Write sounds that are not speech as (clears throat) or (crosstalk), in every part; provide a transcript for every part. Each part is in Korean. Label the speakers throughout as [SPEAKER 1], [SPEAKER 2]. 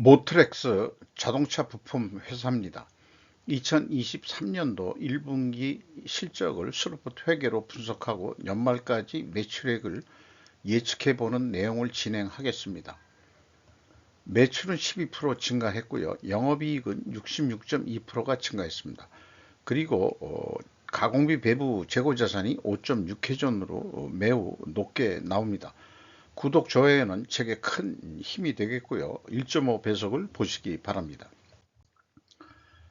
[SPEAKER 1] 모트렉스 자동차 부품 회사입니다. 2023년도 1분기 실적을 스루프트 회계로 분석하고 연말까지 매출액을 예측해 보는 내용을 진행하겠습니다. 매출은 12% 증가했고요. 영업이익은 66.2%가 증가했습니다. 그리고 어, 가공비 배부 재고자산이 5.6회전으로 매우 높게 나옵니다. 구독, 좋아요는 제게 큰 힘이 되겠고요. 1.5배속을 보시기 바랍니다.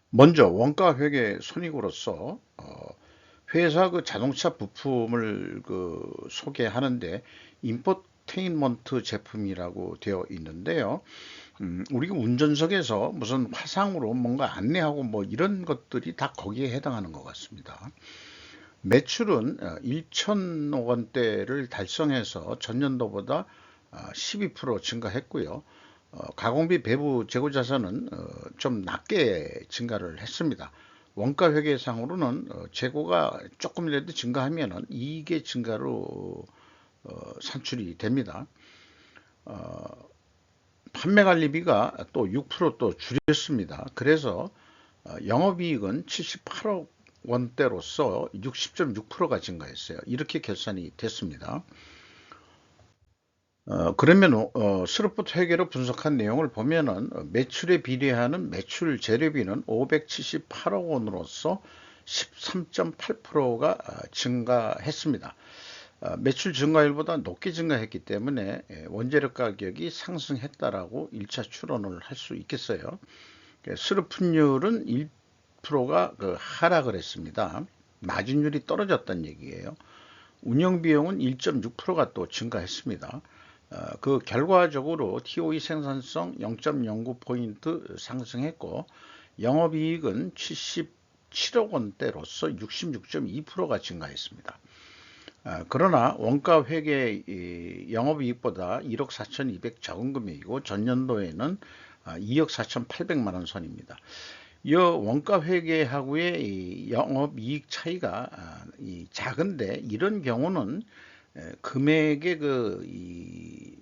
[SPEAKER 1] 먼저 원가 회계 손익으로서 어, 회사 그 자동차 부품을 그 소개하는데 인포테인먼트 제품이라고 되어 있는데요. 음, 우리가 운전석에서 무슨 화상으로 뭔가 안내하고 뭐 이런 것들이 다 거기에 해당하는 것 같습니다. 매출은 1천억 어, 원대를 달성해서 전년도보다 12% 어, 증가했고요. 어, 가공비 배부 재고자산은 좀 낮게 증가를 했습니다. 원가 회계상으로는 재고가 조금이라도 증가하면 이익의 증가로 산출이 됩니다. 판매 관리비가 또 6%또 줄였습니다. 그래서 영업이익은 78억 원대로서 60.6%가 증가했어요. 이렇게 결산이 됐습니다. 어, 그러면 어, 스루프트 회계로 분석한 내용을 보면은 매출에 비례하는 매출 재료비는 578억 원으로서 13.8%가 아, 증가했습니다. 어, 매출 증가율보다 높게 증가했기 때문에 예, 원재료 가격이 상승했다라고 1차 추론을 할 수 있겠어요. 스루프율은 10%가 그 하락을 했습니다. 마진율이 떨어졌다는 얘기예요. 운영 비용은 1.6%가 또 증가했습니다. 어, 그 결과적으로 TOE 생산성 0.09포인트 상승했고 영업이익은 77억 원대로서 66.2%가 증가했습니다. 어, 그러나 원가 회계 영업이익보다 1억 4,200 적은 금액이고 전년도에는 2억 4,800만 원 선입니다. 이 원가 회계하고의 영업 이익 차이가 아, 작은데 이런 경우는 금액의 그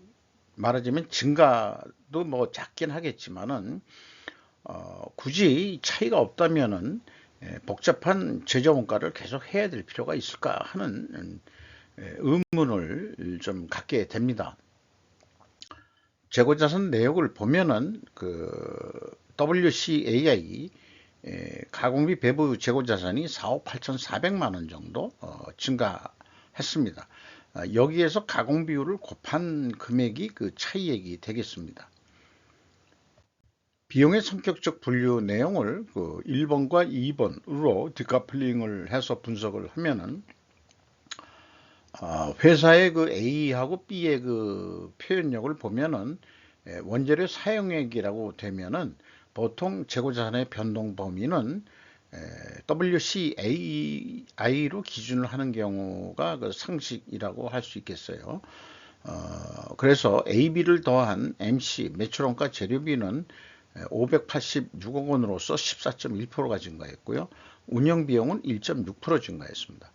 [SPEAKER 1] 말하자면 증가도 뭐 작긴 하겠지만은 어 굳이 차이가 없다면은 복잡한 제조 원가를 계속 해야 될 필요가 있을까 하는 의문을 좀 갖게 됩니다. 재고자산 내역을 보면은 그 WCAI 가공비 배부 재고 자산이 4억 8,400만 원 정도 어, 증가했습니다. 어, 여기에서 가공 비율을 곱한 금액이 그 차이액이 되겠습니다. 비용의 성격적 분류 내용을 그 1번과 2번으로 디카플링을 해서 분석을 하면은 어, 회사의 그 A하고 B의 그 표현력을 보면은 원재료 사용액이라고 되면은 보통 재고자산의 변동 범위는 WCAI로 기준을 하는 경우가 그 상식이라고 할 수 있겠어요. 어, 그래서 AB를 더한 MC 매출원가 재료비는 586억 원으로서 14.1%가 증가했고요. 운영비용은 1.6% 증가했습니다.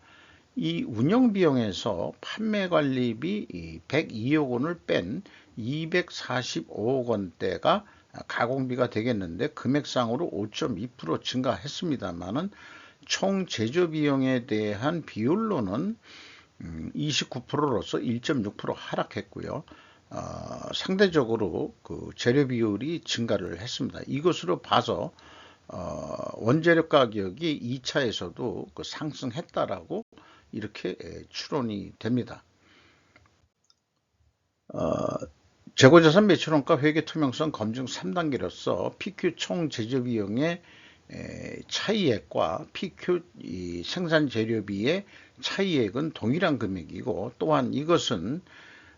[SPEAKER 1] 이 운영비용에서 판매관리비 102억 원을 뺀 245억 원대가 가공비가 되겠는데 금액상으로 5.2% 증가했습니다만은 총 제조 비용에 대한 비율로는 29%로서 음, 1.6% 하락했고요. 어, 상대적으로 그 재료 비율이 증가를 했습니다. 이것으로 봐서 어, 원재료 가격이 2차에서도 그 상승했다라고 이렇게 추론이 됩니다. 어, 재고자산 매출원가 회계 투명성 검증 3단계로서 PQ 총 제조 비용의 차이액과 PQ 생산 재료비의 차이액은 동일한 금액이고 또한 이것은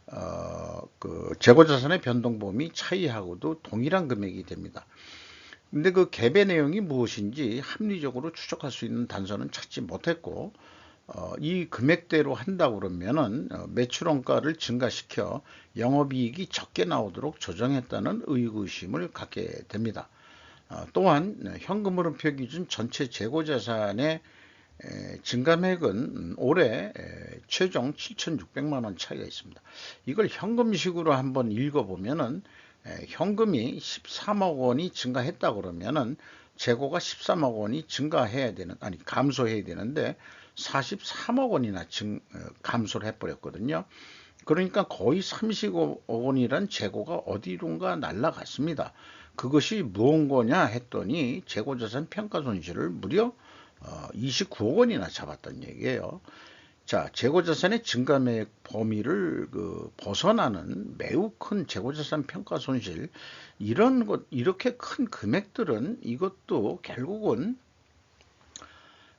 [SPEAKER 1] 어, 그 재고자산의 변동범위 차이하고도 동일한 금액이 됩니다. 근데 그 갭의 내용이 무엇인지 합리적으로 추적할 수 있는 단서는 찾지 못했고 어, 이 금액대로 한다 그러면은 어, 매출원가를 증가시켜 영업이익이 적게 나오도록 조정했다는 의구심을 갖게 됩니다. 어, 또한 현금 흐름표 기준 전체 재고자산의 증감액은 올해 최종 7,600만 원 차이가 있습니다. 이걸 현금식으로 한번 읽어보면은 에, 현금이 13억 원이 증가했다 그러면은 재고가 13억 원이 증가해야 되는 아니 감소해야 되는데 43억 원이나 증, 어, 감소를 해버렸거든요. 그러니까 거의 30억 원이란 재고가 어디론가 날라갔습니다. 그것이 무언 거냐 했더니 재고자산 평가 손실을 무려 29억 원이나 잡았다는 얘기예요. 자, 재고자산의 증가매액 범위를 그 벗어나는 매우 큰 재고자산 평가 손실 이런 것 이렇게 큰 금액들은 이것도 결국은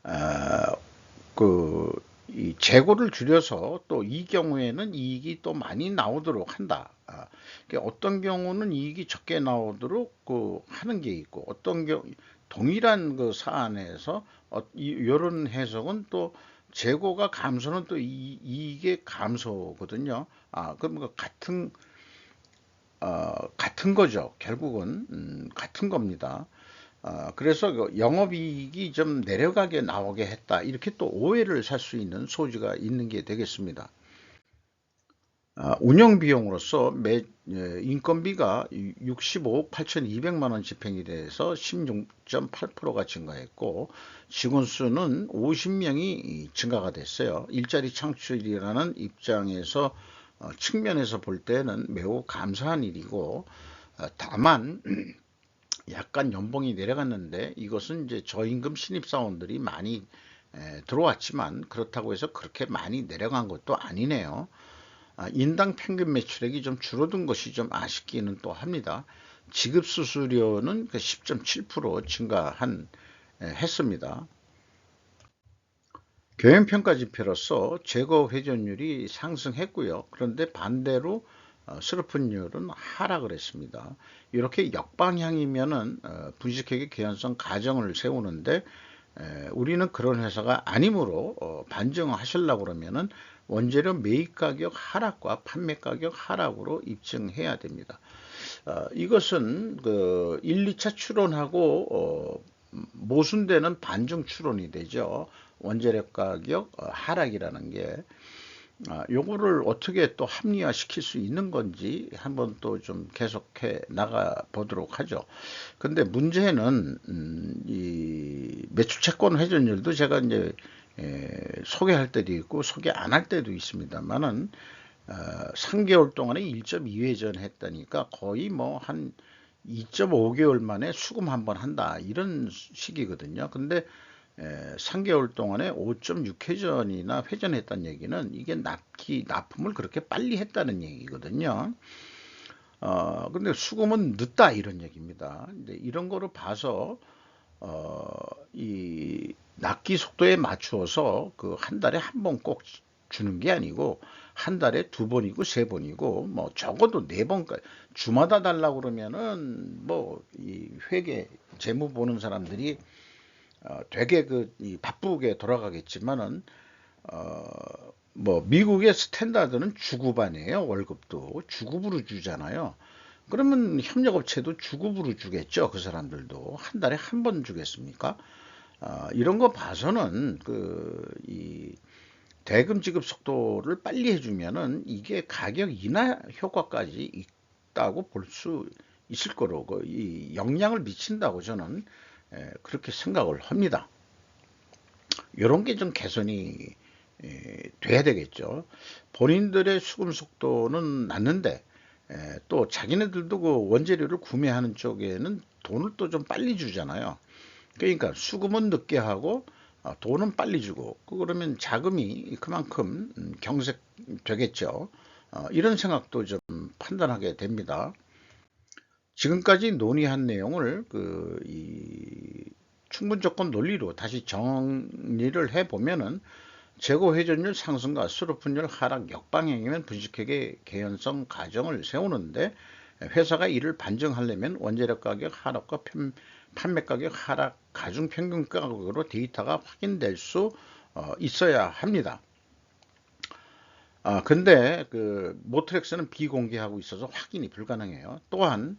[SPEAKER 1] 아, 그이 재고를 줄여서 또 이 경우에는 이익이 또 많이 나오도록 한다. 아, 그러니까 어떤 경우는 이익이 적게 나오도록 그 하는 게 있고 어떤 경우 동일한 그 사안에서 어, 이런 해석은 또 재고가 감소는 또 이, 이게 감소거든요. 아, 그럼 그 같은 어, 같은 거죠. 결국은 음, 같은 겁니다. 어, 그래서 그 영업이익이 좀 내려가게 나오게 했다. 이렇게 또 오해를 살 수 있는 소지가 있는 게 되겠습니다. 아, 운영 비용으로서 매 예, 인건비가 65억 8,200만 원 집행이 돼서 16.8%가 증가했고 직원 수는 50명이 증가가 됐어요. 일자리 창출이라는 입장에서 어, 측면에서 볼 때는 매우 감사한 일이고 어, 다만 (clears throat) 약간 연봉이 내려갔는데 이것은 이제 저임금 신입사원들이 많이 들어왔지만 그렇다고 해서 그렇게 많이 내려간 것도 아니네요. 아, 인당 평균 매출액이 좀 줄어든 것이 좀 아쉽기는 또 합니다. 지급 수수료는 10.7%그 증가한 했습니다. 경영평가 지표로서 재고 회전율이 상승했고요. 그런데 반대로 어, 스루픈율은 하락을 했습니다. 이렇게 역방향이면은 어, 분식회계 개연성 가정을 세우는데 우리는 그런 회사가 아니므로 어, 반증하시려고 그러면은 원재료 매입 가격 하락과 판매 가격 하락으로 입증해야 됩니다. 어, 이것은 그 1, 2차 추론하고 어, 모순되는 반증 추론이 되죠. 원재료 가격 어, 하락이라는 게 아, 요거를 어떻게 또 합리화 시킬 수 있는 건지 한번 또 좀 계속해 나가 보도록 하죠. 근데 문제는 음, 이 매출 채권 회전율도 제가 이제 에, 소개할 때도 있고 소개 안 할 때도 있습니다만은 어, 3개월 동안에 1.2회전 했다니까 거의 뭐 한 2.5개월 만에 수금 한 번 한다 이런 식이거든요. 근데 3개월 동안에 5.6회전이나 회전했다는 얘기는 이게 납기, 납품을 그렇게 빨리 했다는 얘기거든요. 어, 근데 수금은 늦다 이런 얘기입니다. 근데 이런 거로 봐서, 어, 이 납기 속도에 맞추어서 그 한 달에 한 번 꼭 주는 게 아니고 한 달에 두 번이고 세 번이고 뭐 적어도 네 번까지 주마다 달라고 그러면은 뭐 이 회계 재무 보는 사람들이 어, 되게 그 바쁘게 돌아가겠지만은 어, 뭐 미국의 스탠다드는 주급아니에요 월급도 주급으로 주잖아요. 그러면 협력업체도 주급으로 주겠죠. 그 사람들도 한 달에 한 번 주겠습니까? 어, 이런 거 봐서는 그이 대금 지급 속도를 빨리 해주면은 이게 가격 인하 효과까지 있다고 볼 수 있을 거로 이 영향을 미친다고 저는 예, 그렇게 생각을 합니다. 이런 게 좀 개선이 예, 돼야 되겠죠. 본인들의 수금 속도는 낮는데 예, 또 자기네들도 그 원재료를 구매하는 쪽에는 돈을 또 좀 빨리 주잖아요. 그러니까 수금은 늦게 하고 어, 돈은 빨리 주고 그 그러면 자금이 그만큼 음, 경색되겠죠. 어, 이런 생각도 좀 판단하게 됩니다. 지금까지 논의한 내용을 그이 충분 조건 논리로 다시 정리를 해 보면은 재고 회전율 상승과 수로분율 하락 역방향이면 분식회계 개연성 가정을 세우는데 회사가 이를 반증하려면 원재료 가격 하락과 판매 가격 하락 가중 평균 가격으로 데이터가 확인될 수 어, 있어야 합니다. 아, 근데 그 모트렉스는 비공개하고 있어서 확인이 불가능해요. 또한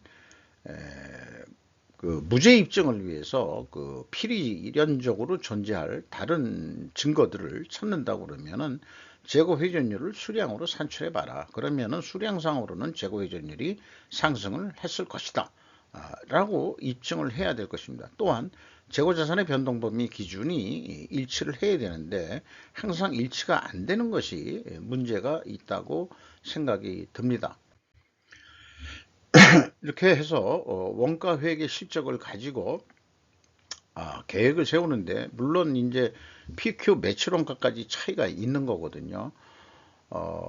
[SPEAKER 1] 그 무죄 입증을 위해서 그 필연적으로 존재할 다른 증거들을 찾는다고 그러면은 재고 회전율을 수량으로 산출해 봐라. 그러면은 수량상으로는 재고 회전율이 상승을 했을 것이다. 아, 라고 입증을 해야 될 것입니다. 또한 재고자산의 변동 범위 기준이 일치를 해야 되는데 항상 일치가 안 되는 것이 문제가 있다고 생각이 듭니다. (clears throat) 이렇게 해서 어, 원가 회계 실적을 가지고 아, 계획을 세우는데 물론 이제 PQ 매출원가까지 차이가 있는 거거든요. 어,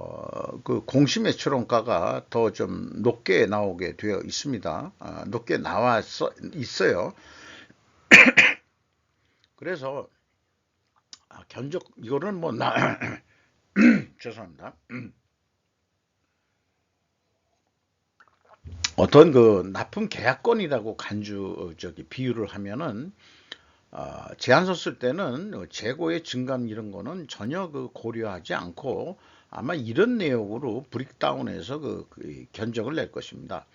[SPEAKER 1] 그 공시 매출원가가 더 좀 높게 나오게 되어 있습니다. 아, 높게 나왔어 있어요. (coughs) 그래서 아, 견적 이거는 뭐 나 (coughs) 죄송합니다. (coughs) 어떤 그 납품 계약건이라고 간주 어, 저기 비유를 하면은 어, 제안서 쓸 때는 재고의 증감 이런 거는 전혀 그 고려하지 않고 아마 이런 내용으로 브릭다운해서 그, 그 견적을 낼 것입니다.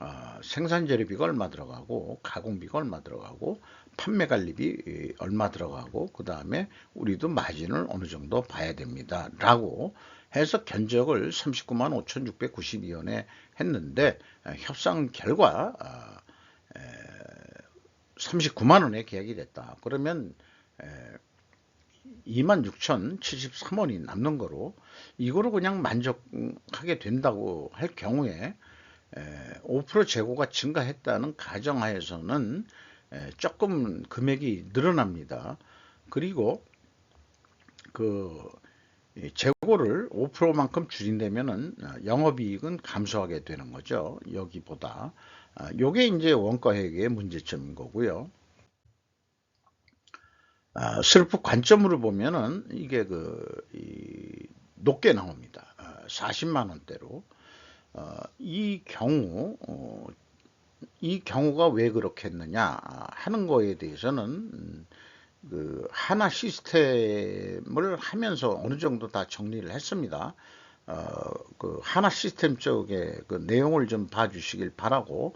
[SPEAKER 1] 어, 생산 재료비가 얼마 들어가고 가공비가 얼마 들어가고 판매 관리비 얼마 들어가고 그 다음에 우리도 마진을 어느 정도 봐야 됩니다 라고 해서 견적을 39만 5,692원에 했는데 어, 협상 결과 39만 원에 계약이 됐다. 그러면 26,073원이 남는 거로 이거로 그냥 만족하게 된다고 할 경우에 5% 재고가 증가했다는 가정하에서는 조금 금액이 늘어납니다. 그리고 그 재고를 5%만큼 줄인다면은 어, 영업이익은 감소하게 되는 거죠. 여기보다. 요게 이제 원가회계의 문제점인 거고요. 아, 슬프 관점으로 보면은 이게 그 높게 나옵니다. 40만 원대로. 어, 이 경우 어, 이 경우가 왜 그렇게 했느냐 하는 거에 대해서는 음, 그 하나 시스템을 하면서 어느 정도 다 정리를 했습니다. 어, 그 하나 시스템 쪽에 그 내용을 좀 봐주시길 바라고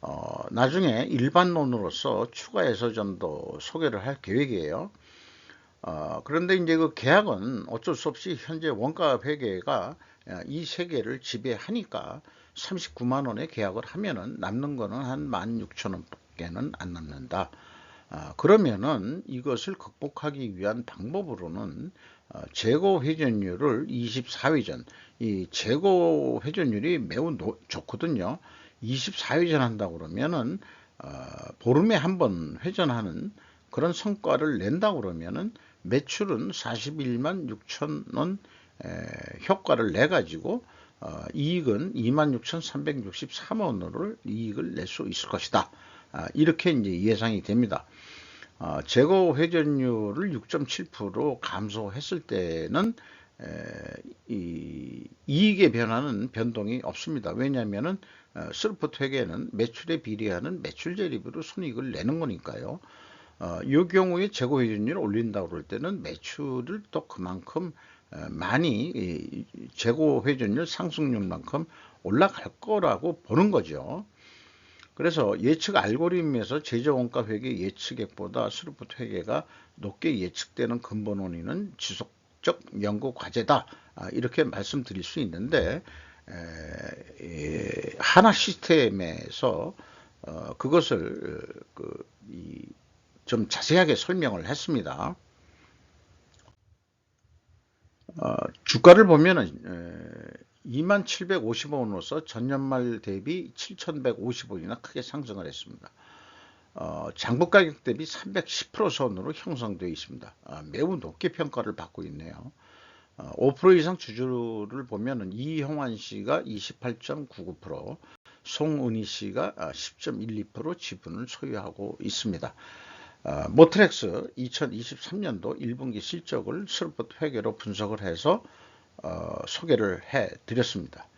[SPEAKER 1] 어, 나중에 일반론으로서 추가해서 좀 더 소개를 할 계획이에요. 어, 그런데 이제 그 계약은 어쩔 수 없이 현재 원가 회계가 이세 개를 지배하니까 39만 원에 계약을 하면은 남는 거는 한 16,000원밖에는 안 남는다. 아, 그러면은 이것을 극복하기 위한 방법으로는 어, 재고 회전율을 24회전, 이 재고 회전율이 매우 노, 좋거든요. 24회전 한다 그러면은 어, 보름에 한 번 회전하는 그런 성과를 낸다 그러면은 매출은 41만 6천 원 에, 효과를 내 가지고 어, 이익은 26,363원으로 이익을 낼 수 있을 것이다. 아, 이렇게 이제 예상이 됩니다. 어, 재고 회전율을 6.7% 감소했을 때는 에, 이, 이익의 변화는 변동이 없습니다. 왜냐하면 어, 스루프트 회계는 매출에 비례하는 매출 재립으로 손익을 내는 거니까요. 어, 이 경우에 재고 회전율을 올린다고 그럴 때는 매출을 또 그만큼 어, 많이 재고 회전율 상승률만큼 올라갈 거라고 보는 거죠. 그래서 예측 알고리즘에서 제조 원가 회계 예측액보다 스루프트 회계가 높게 예측되는 근본 원인은 지속적 연구 과제다. 아, 이렇게 말씀드릴 수 있는데 하나 시스템에서 어, 그것을 그, 좀 자세하게 설명을 했습니다. 어, 주가를 보면은 2750원으로서 전년 말 대비 7150원이나 크게 상승을 했습니다. 어, 장부 가격 대비 310% 선으로 형성되어 있습니다. 아, 매우 높게 평가를 받고 있네요. 어, 5% 이상 주주를 보면은 이형환 씨가 28.99%, 송은희 씨가 10.12% 아, 지분을 소유하고 있습니다. 어, 모트렉스 2023년도 1분기 실적을 슬프트 회계로 분석을 해서 어, 소개를 해 드렸습니다.